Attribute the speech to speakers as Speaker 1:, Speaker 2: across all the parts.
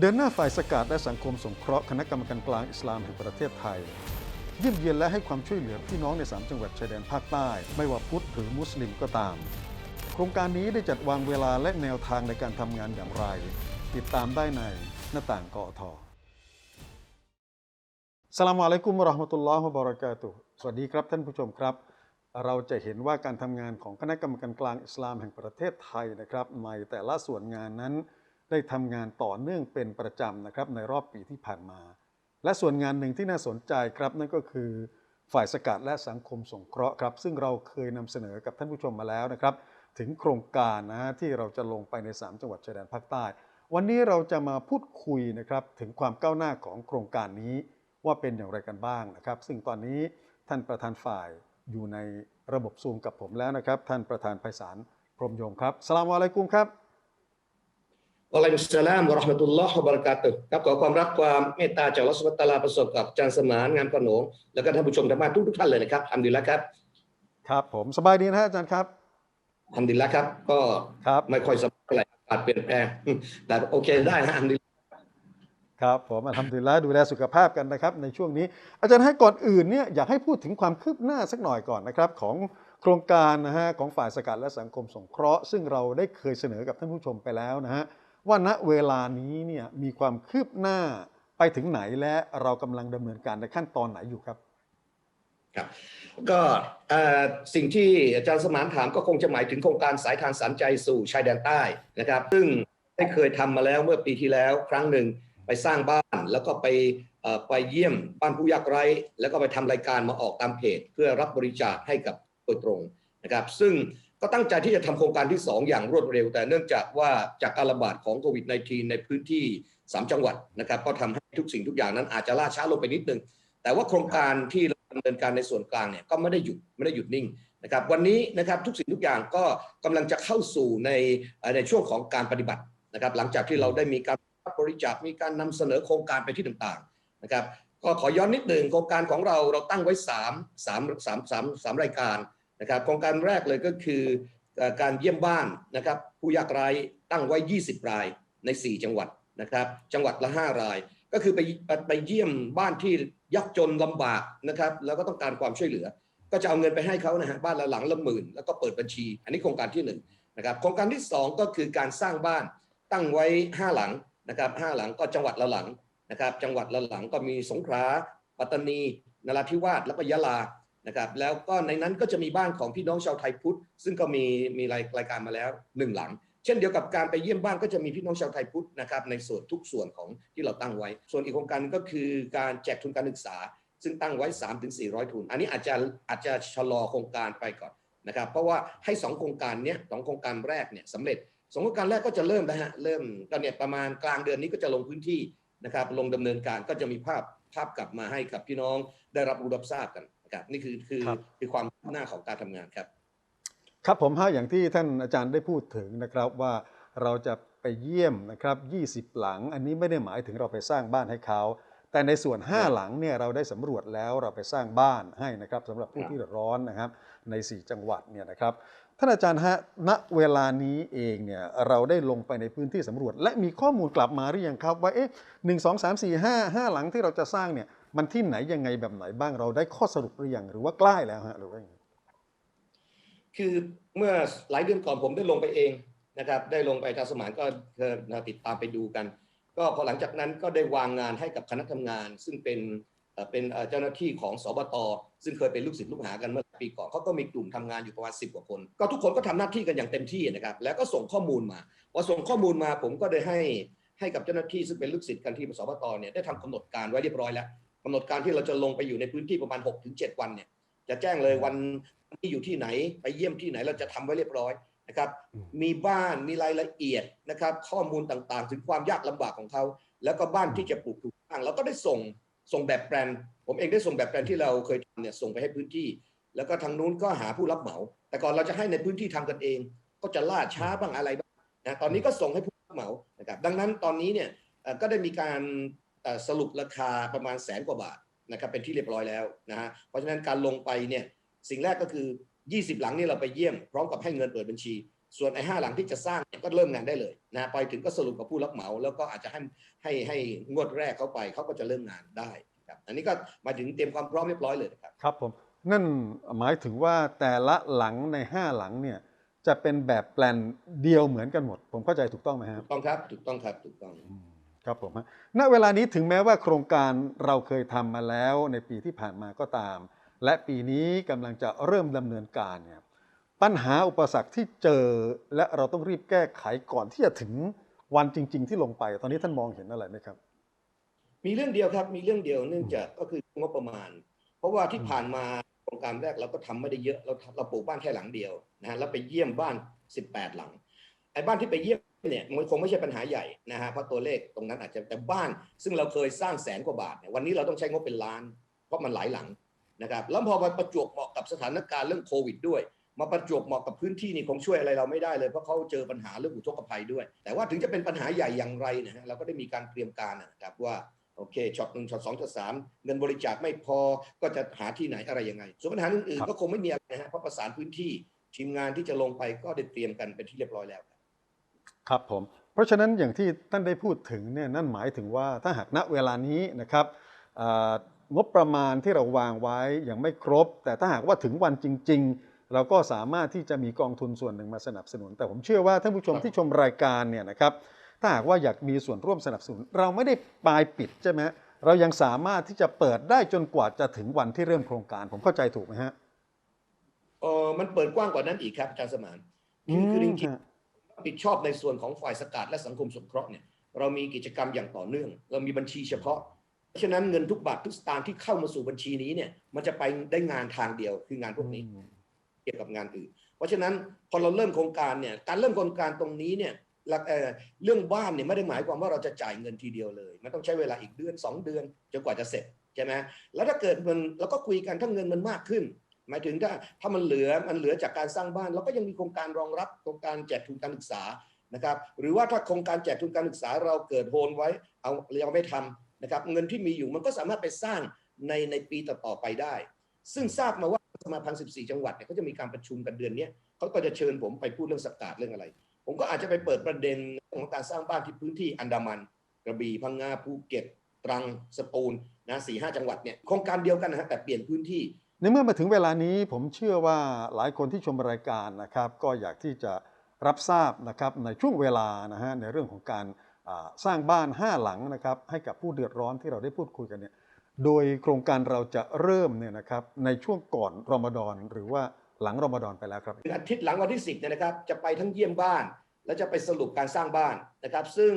Speaker 1: เดินหน้าฝ่ายสกัดและสังคมสงเคราะห์คณะกรรมการกลางอิสลามแห่งประเทศไทย เยี่ยมเยียนและให้ความช่วยเหลือพี่น้องใน 3 จังหวัดชายแดนภาคใต้ ไม่ว่าพุทธหรือมุสลิมก็ตาม โครงการนี้ได้จัดวางเวลาและแนวทางในการทำงานอย่างไร ติดตามได้ในหน้าต่างกอทสลามอะลัยกุมราะห์มะตุลลอฮ์วะบะเรากาตุสวัสดีครับท่านผู้ชมครับ เราจะเห็นว่าการทำงานของคณะกรรมการกลางอิสลามแห่งประเทศไทยนะครับในแต่ละส่วนงานนั้น ได้ทำงานต่อเนื่องเป็นประจำนะครับในรอบปีที่ผ่านมา และส่วนงานหนึ่งที่น่าสนใจครับนั่นก็คือ ฝ่ายสกัดและสังคมสงเคราะห์ครับ ซึ่งเราเคยนำเสนอกับท่านผู้ชมมาแล้วนะครับ ถึงโครงการนะฮะที่เราจะลงไปใน 3 จังหวัดชายแดนภาคใต้ วันนี้เราจะมาพูดคุยนะครับถึงความก้าวหน้าของโครงการนี้ว่าเป็นอย่างไรกันบ้างนะครับ ซึ่งตอนนี้ท่านประธานฝ่ายอยู่ในระบบซูมกับผมแล้วนะครับ ท่านประธานไพศาลพรมยงครับสลามอะลัยกุมครับ
Speaker 2: วะลัยกุสสลามวะเราะห์มะตุลลอฮ์วะบะเราะกาตุฮ์ครับขอความรักความเมตตาจากอัลลอฮฺสุบฮานะฮูวะตะอาลาประสบกับอาจารย์สมานงามขนงแล้วก็ท่านผู้ชมทางบ้านทุกทุกๆท่านเลยนะครับอัมดุลิลละครับ
Speaker 1: ครับ ผมสบายดีนะฮะอาจารย์ครับ
Speaker 2: อัมดุลิลละครับ ก็
Speaker 1: ครับ
Speaker 2: ไม่ค่อยสบายเท่าไหร่อากาศเปลี่ยนแปลงแต่โอเคได้นะอัมดุลิลละ
Speaker 1: ครับผมทำดีแล้วดูแลสุขภาพกันนะครับ ในช่วงนี้ อาจารย์ให้ก่อนอื่นเนี่ยอยากให้พูดถึงความคืบหน้าสักหน่อยก่อนนะครับ ของโครงการนะฮะของฝ่ายสกัดและสังคมสงเคราะห์ ซึ่งเราได้เคยเสนอกับท่านผู้ชมไปแล้วนะฮะ ว่าณเวลานี้เนี่ยมีความคืบหน้าไปถึงไหนและเรากำลังดำเนินการในขั้นตอนไหนอยู่ครับ
Speaker 2: ครับก็สิ่งที่อาจารย์สมานถามก็คงจะหมายถึงโครงการสายทานสันใจสู่ชายแดนใต้นะครับ ซึ่งได้เคยทำมาแล้วเมื่อปีที่แล้วครั้งหนึ่งไปสร้างบ้านแล้วก็ไปไปเยี่ยมบ้านผู้ยากไร้ แล้วก็ไปทำรายการมาออกตามเพจ เพื่อรับบริจาคให้กับโดยตรงนะครับ ซึ่ง ก็ตั้งใจที่จะทำโครงการที่ 2 อย่างรวดเร็ว แต่เนื่องจากว่าจากการระบาดของโควิด -19 ในพื้นที่ 3 จังหวัดนะครับ ก็ทำให้ทุกสิ่งทุกอย่างนั้นอาจจะล่าช้าลงไปนิดนึง แต่ว่าโครงการที่เราดำเนินการในส่วนกลางเนี่ยก็ไม่ได้หยุดไม่ได้หยุดนิ่งนะครับ วันนี้นะครับทุกสิ่งทุกอย่างก็กำลังจะเข้าสู่ในในช่วงของการปฏิบัตินะครับ หลังจากที่เราได้มีการรับบริจาคมีการนำเสนอโครงการไปที่ต่างๆนะครับ ก็ขอย้อนนิดหนึ่งโครงการของเราเราตั้งไว้ 3 3 3 3 3รายการ นะครับโครงการแรกเลยก็คือการเยี่ยมบ้านนะครับผู้ยากไร้ตั้งไว้ 20 รายใน 4 จังหวัดนะครับจังหวัดละ 5 ราย ก็คือไปไปไปเยี่ยมบ้านที่ยากจนลำบากนะครับแล้วก็ต้องการความช่วยเหลือ ก็จะเอาเงินไปให้เขานะฮะบ้านละหลังละหมื่นแล้วก็เปิดบัญชี อันนี้โครงการที่หนึ่งนะครับโครงการที่สองก็คือการสร้างบ้านตั้งไว้ 5 หลังนะครับห้าหลังก็จังหวัดละหลังนะครับจังหวัดละหลังก็มีสงขลาปัตตานีนราธิวาสแล้วก็ยะลา นะครับแล้วก็ในนั้นก็จะมีบ้านของพี่น้องชาวไทยพุทธ ซึ่งก็มีมีรายรายการมาแล้วหนึ่งหลัง เช่นเดียวกับการไปเยี่ยมบ้านก็จะมีพี่น้องชาวไทยพุทธนะครับในส่วนทุกส่วนของที่เราตั้งไว้ ส่วนอีกโครงการก็คือการแจกทุนการศึกษา ซึ่งตั้งไว้3ถึง400 ทุน อันนี้อาจจะอาจจะชะลอโครงการไปก่อนนะครับเพราะว่าให้ 2 โครงการเนี้ยสองโครงการแรกเนี่ยสำเร็จสองโครงการแรกก็จะเริ่มแล้วฮะเริ่มก็เนี่ยประมาณกลางเดือนนี้ก็จะลงพื้นที่นะครับลงดำเนินการก็จะมีภาพ ภาพกลับมาให้กับพี่น้องได้รับรู้รับทราบกันนะครับนี่คือคือ
Speaker 1: ครับ
Speaker 2: คือความคืบหน้าของการทำงานครับ
Speaker 1: ครับผมฮะอย่างที่ท่านอาจารย์ได้พูดถึงนะครับว่าเราจะไปเยี่ยมนะครับ 20 หลัง อันนี้ไม่ได้หมายถึงเราไปสร้างบ้านให้เขา แต่ในส่วน 5 หลังเนี่ยเราได้สำรวจแล้วเราไปสร้างบ้านให้นะครับสำหรับผู้ที่เดือดร้อนนะครับใน 4 จังหวัดเนี่ยนะครับ ท่านอาจารย์ฮะ ณ เวลานี้เองเนี่ยเราได้ลงไปในพื้นที่สำรวจ และมีข้อมูลกลับมาหรือยังครับ ว่าเอ๊ะหนึ่งสองสามสี่ห้าห้าหลังที่เราจะสร้างเนี่ยมันที่ไหนยังไงแบบไหนบ้างเราได้ข้อสรุปหรือยังหรือว่าใกล้แล้วฮะหรือว่ายังไง
Speaker 2: คือเมื่อหลายเดือนก่อนผมได้ลงไปเองนะครับ ได้ลงไปอาสมานก็เชิญนะติดตามไปดูกัน ก็พอหลังจากนั้นก็ได้วางงานให้กับคณะทำงาน ซึ่งเป็น เอ่อเป็นเอ่อเจ้าหน้าที่ของสบตซึ่งเคยเป็นลูกศิษย์ลูกหากันเมื่อปีก่อนเขาก็มีกลุ่มทำงานอยู่ประมาณ10กว่าคน ก็ทุกคนก็ทำหน้าที่กันอย่างเต็มที่นะครับ แล้วก็ส่งข้อมูลมาพอส่งข้อมูลมาผมก็ได้ให้ให้กับเจ้าหน้าที่ซึ่งเป็นลูกศิษย์กันที่สบตเนี่ยได้ทำกำหนดการไว้เรียบร้อยแล้วกำหนดการที่เราจะลงไปอยู่ในพื้นที่ประมาณ 6-7 วันเนี่ยจะแจ้งเลยวันที่อยู่ที่ไหนไปเยี่ยมที่ไหนเราจะทำไว้เรียบร้อยนะครับ
Speaker 1: อืม
Speaker 2: มีบ้านมีรายละเอียดนะครับข้อมูลต่างๆ ถึงความยากลำบากของเขา แล้วก็บ้านที่จะปลูกถูกทางเราก็ได้ส่ง ส่งแบบแปลนผมเองได้ส่งแบบแปลนที่เราเคยทำเนี่ยส่งไปให้พื้นที่ แล้วก็ทางนู้นก็หาผู้รับเหมา แต่ก่อนเราจะให้ในพื้นที่ทำกันเอง ก็จะล่าช้าบ้างอะไรบ้างนะตอนนี้ก็ส่งให้ผู้รับเหมานะครับดังนั้นตอนนี้เนี่ยก็ได้มีการสรุปราคาประมาณแสนกว่าบาทนะครับเป็นที่เรียบร้อยแล้วนะฮะเพราะฉะนั้นการลงไปเนี่ยสิ่งแรกก็คือ 20 หลังนี่เราไปเยี่ยมพร้อมกับให้เงินเปิดบัญชี ส่วนไอ้ห้าหลังที่จะสร้างเนี่ยก็เริ่มงานได้เลยนะไปถึงก็สรุปกับผู้รับเหมา แล้วก็อาจจะให้ให้ให้งวดแรกเข้าไปเขาก็จะเริ่มงานได้ครับอันนี้ก็หมายถึงเตรียมความพร้อมเรียบร้อยเลยนะครับ
Speaker 1: ครับผมนั่นหมายถึงว่าแต่ละหลังใน 5 หลังเนี่ยจะเป็นแบบแปลนเดียวเหมือนกันหมด ผมเข้าใจถูกต้องไหมครับ
Speaker 2: ถูกต้องครับถูกต้องครับถูกต้อง
Speaker 1: อืมครับผมฮะณเวลานี้ถึงแม้ว่าโครงการเราเคยทำมาแล้วในปีที่ผ่านมาก็ตาม และปีนี้กำลังจะเริ่มดำเนินการเนี่ย ปัญหาอุปสรรคที่เจอและเราต้องรีบแก้ไขก่อนที่จะถึงวันจริง ๆ ที่ลงไป ตอนนี้ท่านมองเห็นอะไรไหมครับ
Speaker 2: มีเรื่องเดียวครับ มีเรื่องเดียวเนื่องจากก็คืองบประมาณ เพราะว่าที่ผ่านมาโครงการแรกเราก็ทำไม่ได้เยอะเราเราปลูกบ้านแค่หลังเดียวนะฮะแล้วไปเยี่ยมบ้าน 18 หลังไอ้บ้านที่ไปเยี่ยมเนี่ยมันคงไม่ใช่ปัญหาใหญ่นะฮะเพราะตัวเลขตรงนั้นอาจจะแต่บ้าน ซึ่งเราเคยสร้างแสนกว่าบาทเนี่ยวันนี้เราต้องใช้งบเป็นล้าน เพราะมันหลายหลังนะครับแล้วพอมาประจวบเหมาะกับสถานการณ์เรื่องโควิดด้วย มาประจวบเหมาะกับพื้นที่นี่คงช่วยอะไรเราไม่ได้เลยเพราะเขาเจอปัญหาเรื่องอุทกภัยด้วย แต่ว่าถึงจะเป็นปัญหาใหญ่อย่างไรเนะฮะเราก็ได้มีการเตรียมการนะครับว่าโอเคช็อตหนึ่งช็อตสองช็อตสามเงินบริจาคไม่พอก็จะหาที่ไหนอะไรยังไง ส่วนปัญหาอื่น
Speaker 1: ครับ
Speaker 2: ๆก็คงไม่มีอะไรนะฮะเพราะประสานพื้นที่ทีมงานที่จะลงไปก็ได้เตรียมกันเป็นที่เรียบร้อยแล้ว
Speaker 1: ครับผม เพราะฉะนั้นอย่างที่ท่านได้พูดถึงเนี่ยนั่นหมายถึงว่าถ้าหากณเวลานี้นะครับอ่างบประมาณที่เราวางไว้ยังไม่ครบ แต่ถ้าหากว่าถึงวันจริง ๆ เราก็สามารถที่จะมีกองทุนส่วนหนึ่งมาสนับสนุน แต่ผมเชื่อว่าท่านผู้ชม
Speaker 2: ครับ
Speaker 1: ที่ชมรายการเนี่ยนะครับถ้าหากว่าอยากมีส่วนร่วมสนับสนุน เราไม่ได้ปลายปิดใช่ไหมเรายังสามารถที่จะเปิดได้จนกว่าจะถึงวันที่เริ่มโครงการ ผมเข้าใจถูกไหมฮะ
Speaker 2: เออมันเปิดกว้างกว่านั้นอีกครับอาจารย์สมานคือคือจริง
Speaker 1: ฮะ
Speaker 2: ๆรับผิดชอบในส่วนของฝ่ายสกัดและสังคมสงเคราะห์เนี่ยเรามีกิจกรรมอย่างต่อเนื่อง เรามีบัญชีเฉพาะเพราะฉะนั้นเงินทุกบาททุกสตางค์ที่เข้ามาสู่บัญชีนี้เนี่ยมันจะไปได้งานทางเดียวคืองานพวกนี้ เกี่ยวกับงานอื่น เพราะฉะนั้นพอเราเริ่มโครงการเนี่ยการเริ่มโครงการตรงนี้เนี่ยเอ่อเรื่องบ้านเนี่ยไม่ได้หมายความว่าเราจะจ่ายเงินทีเดียวเลย มันต้องใช้เวลาอีกเดือน 2 เดือนจนกว่าจะเสร็จใช่ไหมแล้วถ้าเกิดมันเราก็คุยกันถ้าเงินมันมากขึ้น หมายถึงถ้าถ้ามันเหลือมันเหลือจากการสร้างบ้าน เราก็ยังมีโครงการรองรับโครงการแจกทุนการศึกษานะครับหรือว่าถ้าโครงการแจกทุนการศึกษาเราเกิดโฮนไว้เอาเราไม่ทำนะครับเงินที่มีอยู่มันก็สามารถไปสร้างในในปีต่อๆไปได้ ซึ่งทราบมาว่าสมาพันธ์14 จังหวัดเนี่ยเขาจะมีการประชุมกันเดือนนี้เขาก็จะเชิญผมไปพูดเรื่องสกัดเรื่องอะไร ผมก็อาจจะไปเปิดประเด็นเรื่องของการสร้างบ้านที่พื้นที่อันดามันกระบี่พังงาภูเก็ตตรังสตูลนะสี่ห้าจังหวัดเนี่ยโครงการเดียวกันนะฮะแต่เปลี่ยนพื้นที่
Speaker 1: ในเมื่อมาถึงเวลานี้ผมเชื่อว่าหลายคนที่ชมรายการนะครับก็อยากที่จะรับทราบนะครับในช่วงเวลานะฮะในเรื่องของการสร้างบ้าน 5 หลังนะครับให้กับผู้เดือดร้อนที่เราได้พูดคุยกันเนี่ย โดยโครงการเราจะเริ่มเนี่ยนะครับในช่วงก่อนรอมฎอนหรือว่าหลังรอมฎอนไปแล้วครับ
Speaker 2: อาทิตย์หลังวันที่ 10เนี่ยนะครับจะไปทั้งเยี่ยมบ้าน แล้วจะไปสรุปการสร้างบ้านนะครับ ซึ่ง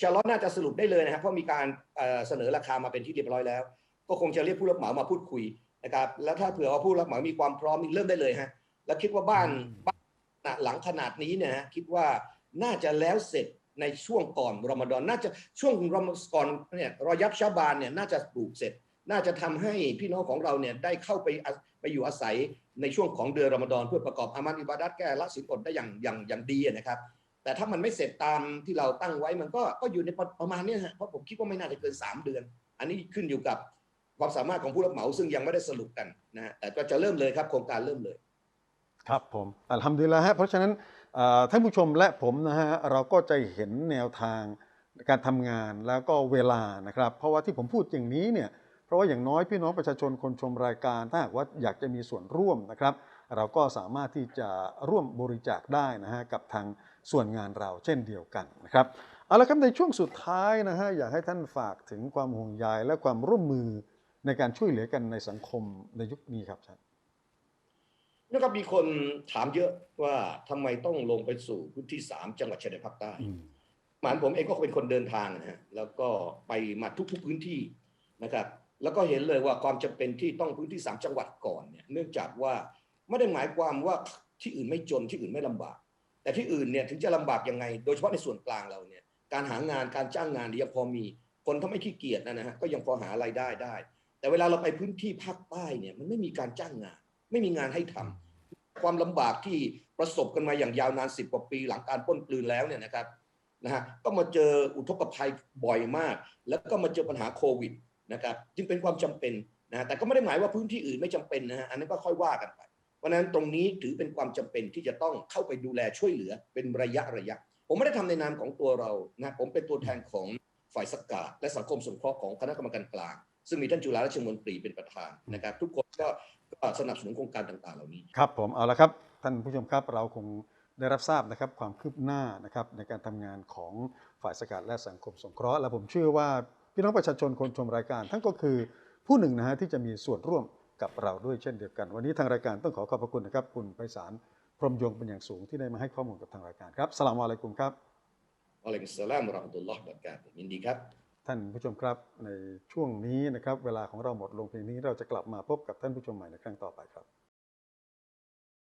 Speaker 2: ชาร์ลอตน่าจะสรุปได้เลยนะครับเพราะมีการเอ่อเสนอราคามาเป็นที่เรียบร้อยแล้ว ก็คงจะเรียกผู้รับเหมามาพูดคุยนะครับแล้วถ้าเผื่อว่าผู้รับเหมามีความพร้อมนี่เริ่มได้เลยฮะแล้วคิดว่าบ้านบ้านหลังขนาดนี้เนี่ยฮะคิดว่าน่าจะแล้วเสร็จ ในช่วงก่อนรอมฎอนน่าจะช่วงรอมก่อนเนี่ยรอยับชาบานเนี่ยน่าจะปลูกเสร็จ น่าจะทำให้พี่น้องของเราเนี่ยได้เข้าไปไปอยู่อาศัยในช่วงของเดือนรอมฎอนเพื่อประกอบอามันอิบาดัตแก้ละสินอดได้อย่างอย่างอย่างดีนะครับ แต่ถ้ามันไม่เสร็จตามที่เราตั้งไว้มันก็ก็อยู่ในประประมาณเนี้ยฮะเพราะผมคิดว่าไม่น่าจะเกิน 3 เดือน อันนี้ขึ้นอยู่กับความสามารถของผู้รับเหมาซึ่งยังไม่ได้สรุปกันนะฮะแต่ก็จะเริ่มเลยครับโครงการเริ่มเลย
Speaker 1: ครับผมอัลฮัมดุลิลละฮะเพราะฉะนั้นท่านผู้ชมและผมนะฮะเราก็จะเห็นแนวทางการทำงานแล้วก็เวลานะครับ เพราะว่าที่ผมพูดอย่างนี้เนี่ยเพราะว่าอย่างน้อยพี่น้องประชาชนคนชมรายการถ้าหากว่าอยากจะมีส่วนร่วมนะครับ เราก็สามารถที่จะร่วมบริจาคได้นะฮะกับทางส่วนงานเราเช่นเดียวกันนะครับเอาละครับในช่วงสุดท้ายนะฮะอยากให้ท่านฝากถึงความห่วงใยและความร่วมมือในการช่วยเหลือกันในสังคมในยุคนี้ครับท่าน
Speaker 2: นะครับมีคนถามเยอะว่าทำไมต้องลงไปสู่พื้นที่3จังหวัดชายแดนภาคใต้หมานผมเองก็เป็นคนเดินทางนะฮะแล้วก็ไปมาทุกๆพื้นที่นะครับแล้วก็เห็นเลยว่าความจำเป็นที่ต้องพื้นที่3จังหวัดก่อนเนี่ยเนื่องจากว่าไม่ได้หมายความว่าที่อื่นไม่จนที่อื่นไม่ลำบาก แต่ที่อื่นเนี่ยถึงจะลำบากยังไง โดยเฉพาะในส่วนกลางเราเนี่ยการหางานการจ้างงานเนี่ยยังพอมีคนถ้าไม่ขี้เกียจนะนะฮะก็ยังพอหารายได้ได้ แต่เวลาเราไปพื้นที่ภาคใต้เนี่ยมันไม่มีการจ้างงาน ไม่มีงานให้ทำความลำบากที่ประสบกันมาอย่างยาวนานสิบกว่าปีหลังการป้นปลืนแล้วเนี่ยนะครับนะฮะก็มาเจออุทกภัยบ่อยมาก แล้วก็มาเจอปัญหาโควิดนะครับจึงเป็นความจำเป็นนะแต่ก็ไม่ได้หมายว่าพื้นที่อื่นไม่จำเป็นนะฮะอันนั้นก็ค่อยว่ากันไป เพราะนั้นตรงนี้ถือเป็นความจำเป็นที่จะต้องเข้าไปดูแลช่วยเหลือเป็นระยะระยะ ผมไม่ได้ทำในนามของตัวเรานะผมเป็นตัวแทนของฝ่ายสกาดและสังคมสงเคราะห์ของคณะกรรมการกลาง ซึ่งมีท่านจุฬาราชมนตรีเป็นประธานนะครับ ทุกคนก็ก็สนับสนุนโครงการต่างๆ เหล่านี้
Speaker 1: ครับผมเอาละครับท่านผู้ชมครับเราคงได้รับทราบนะครับความคืบหน้านะครับในการทำงานของฝ่ายสกัดและสังคมสงเคราะห์และผมเชื่อว่าพี่น้องประชาชนคนชมรายการทั้งก็คือผู้หนึ่งนะฮะที่จะมีส่วนร่วมกับเราด้วยเช่นเดียวกัน วันนี้ทางรายการต้องขอขอบพระคุณนะครับคุณไพศาลพรหมยงเป็นอย่างสูงที่ได้มาให้ข้อมูลกับทางรายการครับสลามอะลัยกุมครับ
Speaker 2: อะลัยกุสสลามวะเราะห์มะตุลลอฮ์วะบะเราะกาตุฮ์ยินดีครับ
Speaker 1: ท่านผู้ชมครับในช่วงนี้นะครับ เวลาของเราหมดลงเพียงนี้เราจะกลับมาพบกับท่านผู้ชมใหม่ในครั้งต่อไปครับ